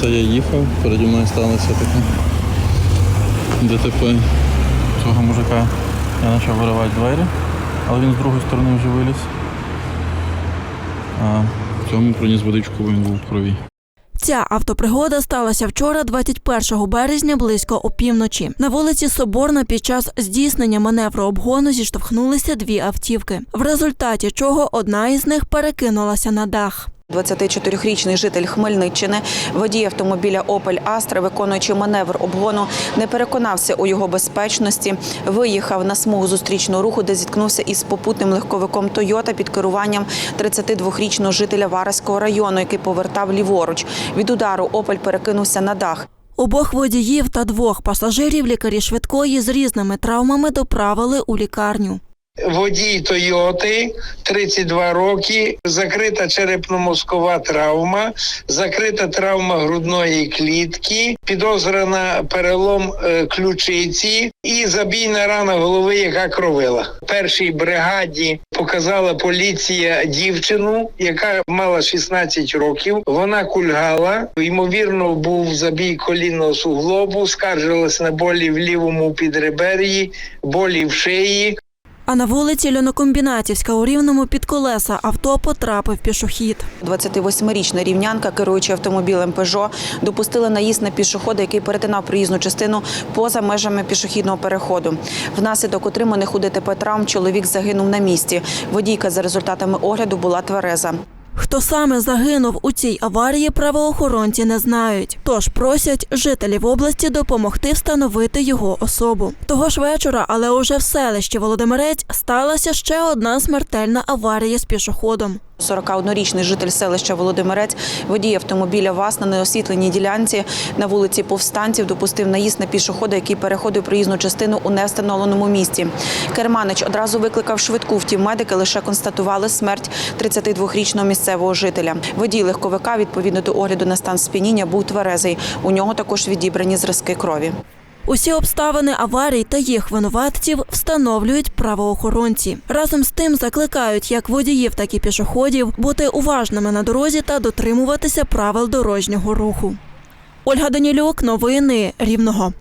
Це я їхав, переді мною сталося таке ДТП цього мужика. Я почав виривати двері, але він з другої сторони вже виліз. А цьому приніс водичку, бо він був в крові. Ця автопригода сталася вчора, 21 березня, близько опівночі. На вулиці Соборна під час здійснення маневру обгону зіштовхнулися дві автівки, в результаті чого одна із них перекинулася на дах. 24-річний житель Хмельниччини, водій автомобіля Opel Astra, виконуючи маневр обгону, не переконався у його безпечності. Виїхав на смугу зустрічного руху, де зіткнувся із попутним легковиком Тойота під керуванням 32-річного жителя Вараського району, який повертав ліворуч. Від удару Opel перекинувся на дах. Обох водіїв та двох пасажирів лікарі швидкої з різними травмами доправили у лікарню. Водій Тойоти, 32 роки, закрита черепно-мозкова травма, закрита травма грудної клітки, підозрена перелом е, ключиці і забійна рана голови, яка кровила. Першій бригаді показала поліція дівчину, яка мала 16 років. Вона кульгала. Ймовірно, був забій колінного суглобу, скаржилась на болі в лівому підребер'ї, болі в шиї. А на вулиці Льонокомбінатівська у Рівному під колеса авто потрапив пішохід. 28-річна рівнянка, керуючи автомобілем Пежо, допустила наїзд на пішохода, який перетинав проїзну частину поза межами пішохідного переходу. Внаслідок отриманих у ДТП травм чоловік загинув на місці. Водійка за результатами огляду була твереза. Хто саме загинув у цій аварії, правоохоронці не знають. Тож просять жителів області допомогти встановити його особу. Того ж вечора, але уже в селищі Володимирець сталася ще одна смертельна аварія з пішоходом. 41-річний житель селища Володимирець, водій автомобіля ВАЗ на неосвітленій ділянці на вулиці Повстанців допустив наїзд на пішохода, який переходив проїзну частину у невстановленому місці. Керманич одразу викликав швидку, втім медики лише констатували смерть 32-річного місцевого жителя. Водій легковика, відповідно до огляду на стан сп'яніння, був тверезий. У нього також відібрані зразки крові. Усі обставини аварій та їх винуватців встановлюють правоохоронці. Разом з тим закликають як водіїв, так і пішоходів бути уважними на дорозі та дотримуватися правил дорожнього руху. Ольга Данілюк, новини Рівного.